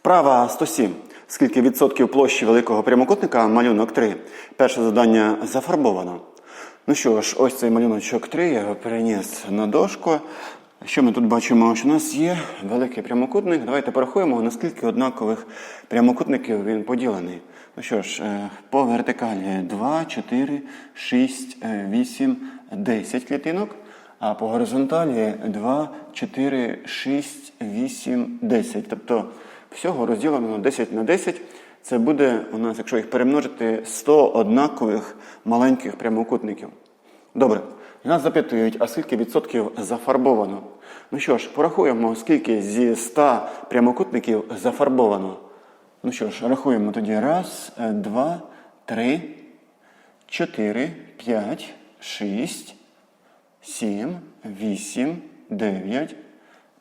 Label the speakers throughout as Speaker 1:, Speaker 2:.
Speaker 1: Вправа 107. Скільки відсотків площі великого прямокутника малюнок 3? Перше завдання зафарбовано. Ну що ж, ось цей малюночок 3, я його переніс на дошку. Що ми тут бачимо? Що у нас є великий прямокутник. Давайте порахуємо, наскільки однакових прямокутників він поділений. Ну що ж, е, по вертикалі 2, 4, 6, 8, 10 клітинок. А по горизонталі 2, 4, 6, 8, 10. Тобто всього розділено 10 на 10. Це буде у нас, якщо їх перемножити, 100 однакових маленьких прямокутників. Добре. Нас запитують, а скільки відсотків зафарбовано? Ну що ж, порахуємо, скільки зі 100 прямокутників зафарбовано. Ну що ж, рахуємо тоді. Раз, е, два, три, чотири, п'ять, шість. 7, 8, 9,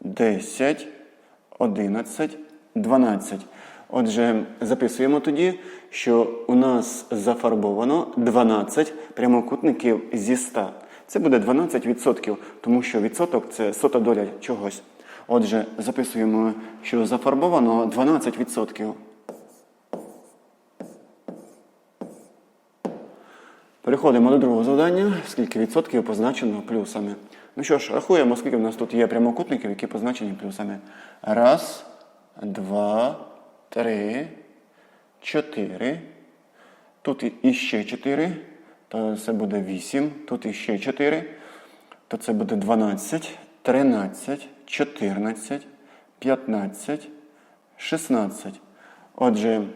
Speaker 1: 10, 11, 12. Отже, записуємо тоді, що у нас зафарбовано 12 прямокутників зі 100. Це буде 12%, тому що відсоток це сота доля чогось. Отже, записуємо, що зафарбовано 12%. Переходимо до другого завдання. Скільки відсотків позначено плюсами. Ну що ж, рахуємо, скільки в нас тут є прямокутників, які позначені плюсами. Раз, два, три, чотири. Тут іще чотири. То це буде вісім. Тут іще чотири. То це буде 12, 13, 14, 15, 16. Отже,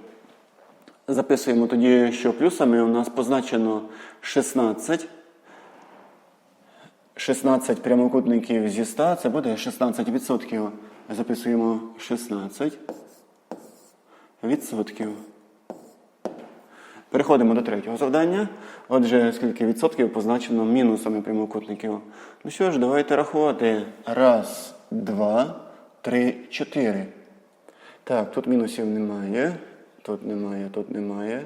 Speaker 1: Записуємо тоді, що плюсами у нас позначено 16. 16 прямокутників зі 100, це буде 16%. Записуємо 16 відсотків. Переходимо до третього завдання. Отже, скільки відсотків позначено мінусами прямокутників. Ну що ж, давайте рахувати. Раз, два, три, чотири. Так, тут мінусів немає. Тут немає, тут немає.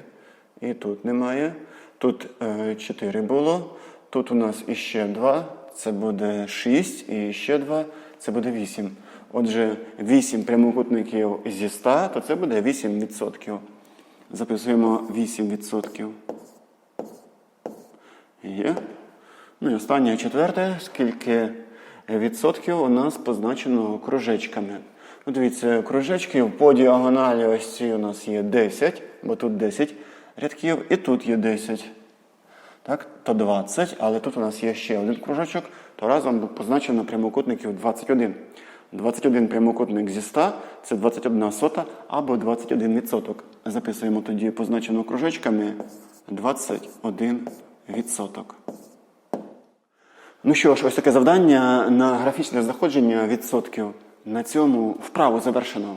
Speaker 1: І тут немає. Тут е, 4 було. Тут у нас іще 2, це буде 6, і ще 2, це буде 8. Отже, 8 прямокутників зі 100, то це буде 8%. Записуємо 8%. Є. Ну і останнє четверте, скільки відсотків у нас позначено кружечками. Ну, дивіться, кружечків по діагоналі ось ці у нас є 10, бо тут 10 рядків, і тут є 10. Так, то 20, але тут у нас є ще один кружочок, то разом позначено прямокутників 21. 21 прямокутник зі 100 це 21 сота або 21 відсоток. Записуємо тоді позначену кружечками 21 відсоток. Ну що ж, ось таке завдання на графічне знаходження відсотків. На цьому вправу завершено.